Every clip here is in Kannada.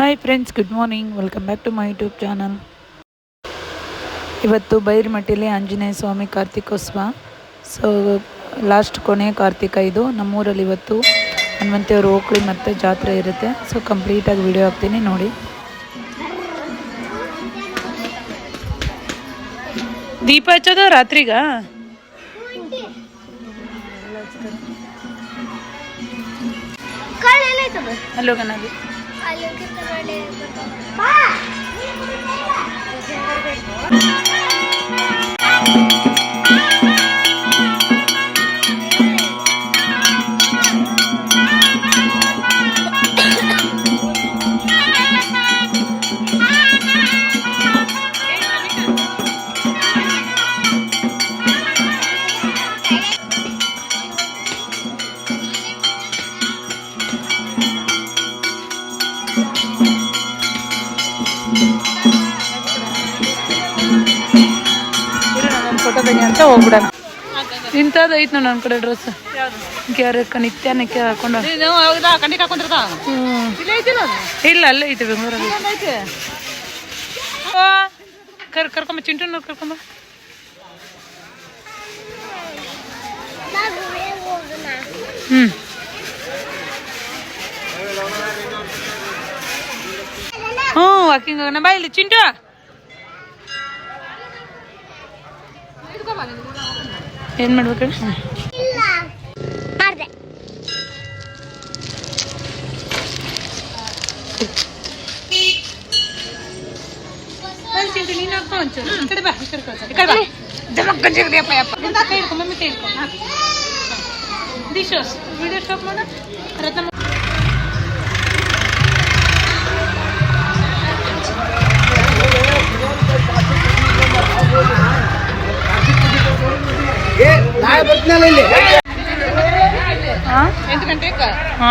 Hi friends good morning welcome back to my YouTube channel ಇವತ್ತು ಬೈರ್ಮಟ್ಟಿಲಿ ಆಂಜನೇಯ ಸ್ವಾಮಿ ಕಾರ್ತಿಕೋತ್ಸವ. ಸೊ ಲಾಸ್ಟ್ ಕೊನೆ ಕಾರ್ತಿಕ ಇದು. ನಮ್ಮೂರಲ್ಲಿ ಇವತ್ತು ಹನುಮಂತಿಯವ್ರ ಓಕ್ಳಿ ಮತ್ತು ಜಾತ್ರೆ ಇರುತ್ತೆ. ಸೊ ಕಂಪ್ಲೀಟಾಗಿ ವಿಡಿಯೋ ಹಾಕ್ತೀನಿ ನೋಡಿ. ದೀಪ ಹಚ್ಚೋದು ರಾತ್ರಿಗ? ಅಲ್ಲೋ. ಕಣ್ಣಲ್ಲಿ ತೆಗಿ ಅಂತ ಹೋಗ್ಬಿಡೋಣ. ಇಂಥದ್ದು ಐತ್ ನೋಡಿ ನನ್ನ ಕಡೆ ಡ್ರೆಸ್ ಕ್ಯಾರಕ್ಕ ನಿತ್ಯ ನಿತ್ಯ ಹಾಕೊಂಡು. ಇಲ್ಲ ಅಲ್ಲೇ ಐತೆ ಬೆಂಗಳೂರಲ್ಲಿ. ಓ, ಕರ್ ಕರ್ಕೊಂಬ ಚಿಂಟು ಕರ್ಕೊಂಬ. ಹ್ಞೂ ಹ್ಞೂ ವಾಕಿಂಗ್ ಹೋಗೋಣ. ಬಾ ಇಲ್ಲಿ ಚಿಂಟು. ಕೈ ಹಿಡ್ಕೊ ಹಾಕು ದಿಶೋಸ್ ವಿಡಿಯೋ ಸ್ಟಾಪ್ ಮಾಡ ರತ್ನ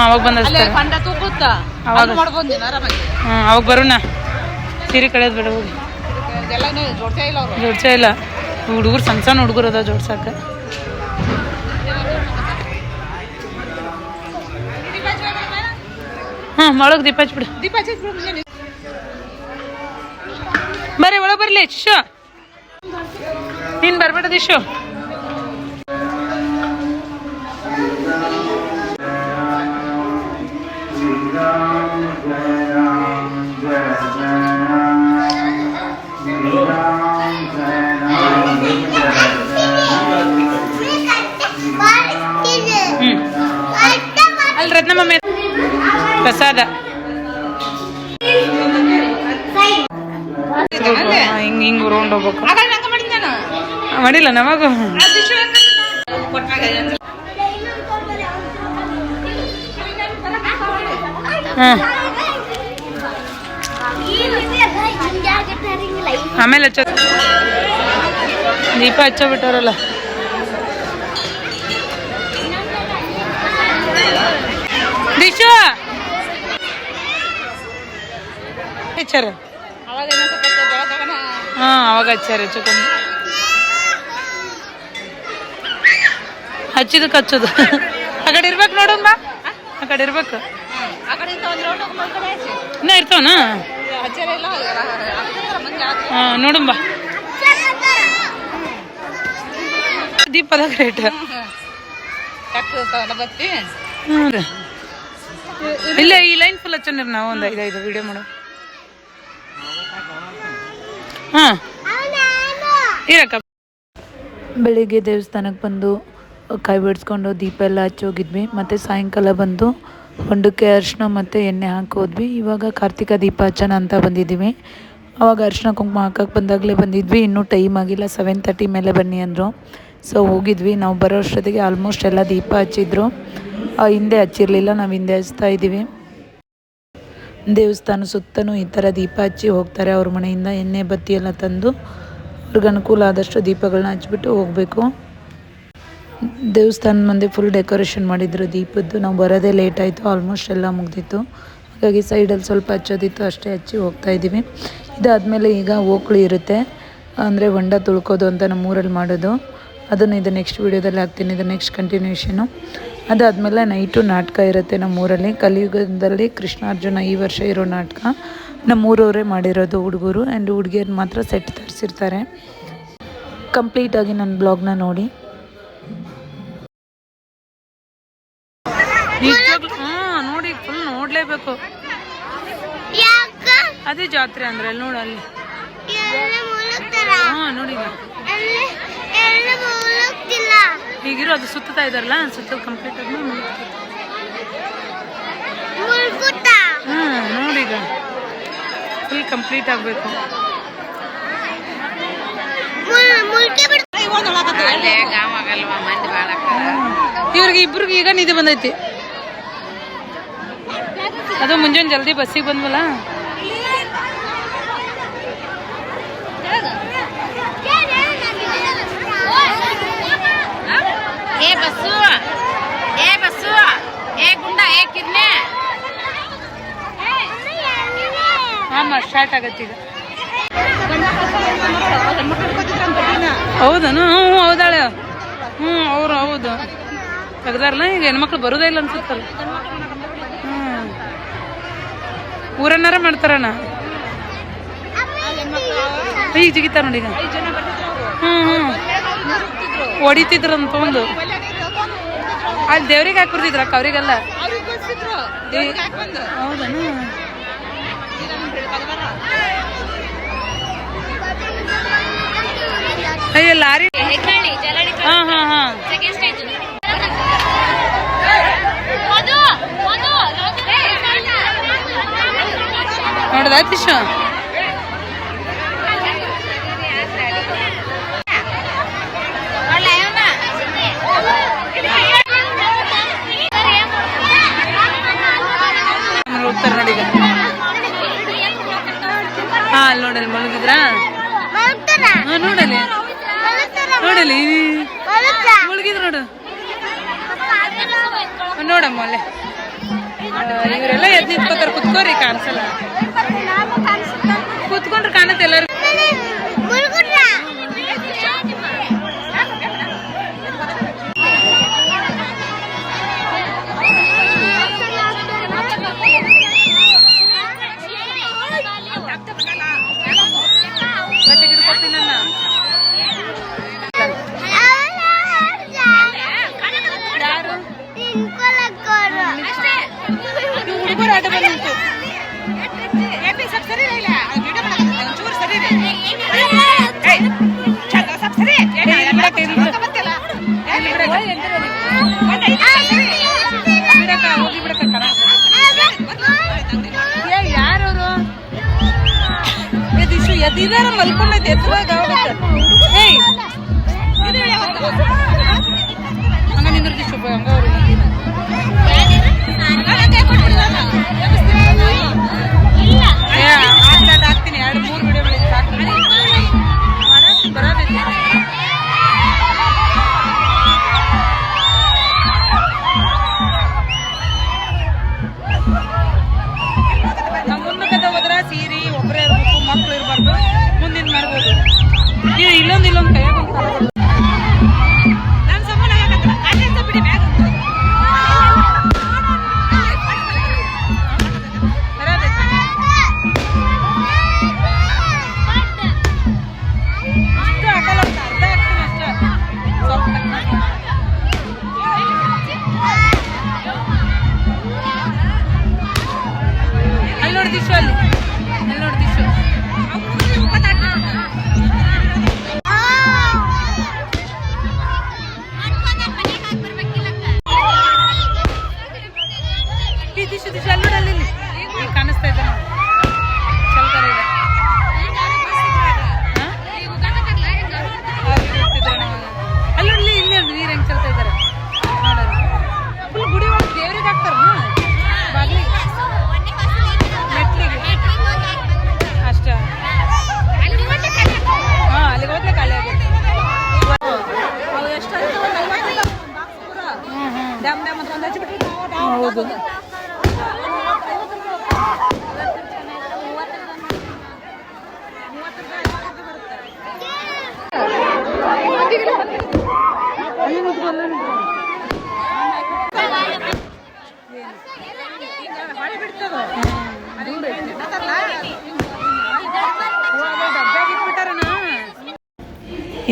ಅವಾಗ ಬಂದ ಅವಾಗ. ಹಾಂ ಅವಾಗ ಬರೋಣ. ಸೀರೆ ಕಳೆಯೋದು ಬೇಡ ಹೋಗಿ. ಜೋಡ್ಸೇ ಇಲ್ಲ ಅವರು. ಜೋಡ್ಸೇ ಇಲ್ಲ. ಹುಡುಗರು ಸಣ್ಣ ಸಣ್ಣ ಹುಡುಗರು ಅದ ಜೋಡ್ಸಾಕ. ಹಾಂ ಒಳಗೆ ದೀಪ ಹಚ್ಬಿಡು. ದೀಪ ಬರ್ರಿ ಒಳಗೆ ಬರಲಿ ಶೋ ನೀನು ಬರಬೇಡ ದಿಶು. ಪ್ರಸಾದ. ಹಿಂಗೆ? ಹಿಂಗೆ ರೌಂಡ್ ಹೋಗ್ಬೇಕು. ಮಾಡಿಲ್ಲ ನವಾಗ ಆಮೇಲೆ ಹಚ್ಚೋ ದೀಪ ಹಚ್ಚ ಬಿಟ್ಟವ್ರಲ್ಲ ದಿಶು! ಬೆಳಗಾಗನ ಹಾಂ, ಅವಾಗ ಹಚ್ಚಾರ ಹೆಚ್ಚು ಕಮ್ಮಿ ಹಚ್ಚಿದಕ್ಕೆ ಹಚ್ಚೋದು ಆ ಕಡೆ ಇರ್ಬೇಕು ನೋಡಮ್ಮ ಆ ಕಡೆ ಇರ್ಬೇಕು. ಇನ್ನ ಇರ್ತಾವನ? ಹಾಂ ನೋಡಂಬ ದೀಪದಾಗ ರೇಟ್ ಟಕ್ ಬತ್ತಿ ಹ್ಞೂ ಇಲ್ಲ ಈ ಲೈನ್ ಫುಲ್ ಹಚ್ಚಂದ್ರೆ ನಾವು ಒಂದು ಐದೈದು ಐದು ವಿಡಿಯೋ ಮಾಡೋ ಹಾಂ. ಇರಕ್ಕ. ಬೆಳಿಗ್ಗೆ ದೇವಸ್ಥಾನಕ್ಕೆ ಬಂದು ಕೈ ಬಿಡಿಸ್ಕೊಂಡು ದೀಪ ಎಲ್ಲ ಹಚ್ಚೋಗಿದ್ವಿ ಮತ್ತು ಸಾಯಂಕಾಲ ಬಂದು ಹೊಂಡಕ್ಕೆ ಅರಿಶಿನ ಮತ್ತು ಎಣ್ಣೆ ಹಾಕೋದ್ವಿ ಇವಾಗ ಕಾರ್ತಿಕ ದೀಪ ಹಚ್ಚೋಣ ಅಂತ ಬಂದಿದ್ದೀವಿ. ಅವಾಗ ಅರಿಶಿನ ಕುಂಕುಮ ಹಾಕಕ್ಕೆ ಬಂದಾಗಲೇ ಬಂದಿದ್ವಿ. ಇನ್ನೂ ಟೈಮ್ ಆಗಿಲ್ಲ. ಸೆವೆನ್ ತರ್ಟಿ ಮೇಲೆ ಬನ್ನಿ ಅಂದರು. ಸೊ ಹೋಗಿದ್ವಿ. ನಾವು ಬರೋ ಅಷ್ಟೊತ್ತಿಗೆ ಆಲ್ಮೋಸ್ಟ್ ಎಲ್ಲ ದೀಪ ಹಚ್ಚಿದ್ರು. ಹಿಂದೆ ಹಚ್ಚಿರಲಿಲ್ಲ. ನಾವು ಹಿಂದೆ ಹಚ್ತಾ ಇದ್ದೀವಿ. ದೇವಸ್ಥಾನ ಸುತ್ತಲೂ ಈ ಥರ ದೀಪ ಹಚ್ಚಿ ಹೋಗ್ತಾರೆ. ಅವ್ರ ಮನೆಯಿಂದ ಎಣ್ಣೆ, ಬತ್ತಿ ಎಲ್ಲ ತಂದು ಅವ್ರಿಗೆ ಅನುಕೂಲ ಆದಷ್ಟು ದೀಪಗಳನ್ನ ಹಚ್ಬಿಟ್ಟು ಹೋಗಬೇಕು. ದೇವಸ್ಥಾನ ಮುಂದೆ ಫುಲ್ ಡೆಕೋರೇಷನ್ ಮಾಡಿದ್ರು ದೀಪದ್ದು. ನಾವು ಬರೋದೇ ಲೇಟ್ ಆಯಿತು ಆಲ್ಮೋಸ್ಟ್ ಎಲ್ಲ ಮುಗ್ದಿತ್ತು. ಹಾಗಾಗಿ ಸೈಡಲ್ಲಿ ಸ್ವಲ್ಪ ಹಚ್ಚೋದಿತ್ತು, ಅಷ್ಟೇ ಹಚ್ಚಿ ಹೋಗ್ತಾ ಇದ್ದೀವಿ. ಇದಾದಮೇಲೆ ಈಗ ಓಕಳಿ ಇರುತ್ತೆ. ಅಂದರೆ ಹೊಂಡ ತುಳ್ಕೋದು ಅಂತ ನಮ್ಮೂರಲ್ಲಿ ಮಾಡೋದು. ಅದನ್ನು ಇದು ನೆಕ್ಸ್ಟ್ ವೀಡಿಯೋದಲ್ಲಿ ಹಾಕ್ತೀನಿ. ಇದು ನೆಕ್ಸ್ಟ್ ಕಂಟಿನ್ಯೂಷನು ಅದಾದಮೇಲೆ ನೈಟು ನಾಟಕ ಇರುತ್ತೆ ನಮ್ಮೂರಲ್ಲಿ. ಕಲಿಯುಗದಲ್ಲಿ ಕೃಷ್ಣಾರ್ಜುನ ಈ ವರ್ಷ ಇರೋ ನಾಟಕ. ನಮ್ಮೂರವರೇ ಮಾಡಿರೋದು ಹುಡುಗರು ಆ್ಯಂಡ್ ಹುಡುಗಿಯರು ಮಾತ್ರ ಸೆಟ್ ತರಿಸಿರ್ತಾರೆ. ಕಂಪ್ಲೀಟಾಗಿ ನನ್ನ ಬ್ಲಾಗ್ನ ನೋಡಿ. ನೋಡಿ ಫುಲ್ ನೋಡಲೇಬೇಕು. ಅದೇ ಜಾತ್ರೆ ಅಂದ್ರೆ ಅಲ್ಲಿ ನೋಡು ಅಲ್ಲಿ. ಹಾಂ ನೋಡಿ ಈಗಿರೋ ಅದು ಸುತ್ತಾ ಇದಾರಲ್ಲ ಸುತ್ತ ಕಂಪ್ಲೀಟ್ ಆದ್ಮೇಲೆ ಹ್ಮ್ ನೋಡಿ ಈಗ ಫುಲ್ ಕಂಪ್ಲೀಟ್ ಆಗಬೇಕು ಇವ್ರಿಗೆ ಇಬ್ರಿಗೆ ಈಗ ನಿಧಿ ಬಂದೈತಿ. ಅದು ಮುಂಜಾನೆ ಜಲ್ದಿ ಬಸ್ಸಿಗೆ ಬಂದ್ವಲ್ಲ? ಏ ಬಸ್ಸು ಏ ಬಸ್ಸು ಏ ಗುಂಡ ಏ ಕಿರ್ನೆ. ಆಮ ಸ್ಟಾರ್ಟ್ ಆಗತ್ತೆ ಈಗ. ಹೌದನು? ಹ್ಞೂ ಹೌದಾಳೆ. ಹ್ಞೂ ಅವ್ರು ಹೌದು. ತೆಗ್ದಾರಲ್ಲ ಈಗ ಹೆಣ್ಮಕ್ಳು ಬರೋದೇ ಇಲ್ಲ ಅನ್ಸುತ್ತಲ್ಲ. ಹ್ಞೂ ಊರನ್ನಾರ ಮಾಡ್ತಾರಣ್ಣ? ಈಗ ಜಿಗಿತಾರ ನೋಡಿ ಈಗ. ಹ್ಞೂ ಹ್ಞೂ ಹೊಡಿತಿದ್ರು ಅಂತ ಒಂದು. ಅಲ್ಲಿ ದೇವ್ರಿಗೆ ಹಾಕ್ಬಿಡ್ತಿದ್ರ ಅವ್ರಿಗೆಲ್ಲ? ಹೌದನ? ಅಯ್ಯೋ ಲಾರಿ ಹಾ ಹಾ ಹಾ. ನೋಡ್ದ ತಿಶು ಅಲ್ಲಿ ನೋಡಲ್ಲಿ ಮಲಗಿದ್ರ? ನೋಡಲಿ. ನೋಡಲಿ. ಮುಳುಗಿದ್ರು ನೋಡು. ನೋಡಮ್ಮ ಅಲ್ಲೇ. ಇವರೆಲ್ಲ ಎದ್ ನಿಂತ್ಕೋತಾರ ಕುತ್ಕೋರಿ ಕಾಣಿಸಲ್ಲ. ಕುತ್ಕೊಂಡ್ರೆ ಕಾಣತ್ತೆ ಎಲ್ಲರಿಗೂ. ಯಾರವರು ಎದಿಶು ಎದಿದಾರ ಮಲ್ಕೊಂಡೈತೆ ಎತ್ತುವಾಗ ಏಯ್ ಹಂಗ ನಿಂದಿರ್ತಿ ಶುಭ ಹಂಗ ಅವ್ರು Thank you. ಕಾಣಿಸ್ತಾ ಇದೆ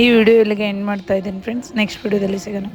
ಈ ವಿಡಿಯೋ ಇಲ್ಲಿಗೆ ಎಂಡ್ ಮಾಡ್ತಾ ಇದ್ದೀನಿ ಫ್ರೆಂಡ್ಸ್ ನೆಕ್ಸ್ಟ್ ವಿಡಿಯೋದಲ್ಲಿ ಸಿಗೋಣ.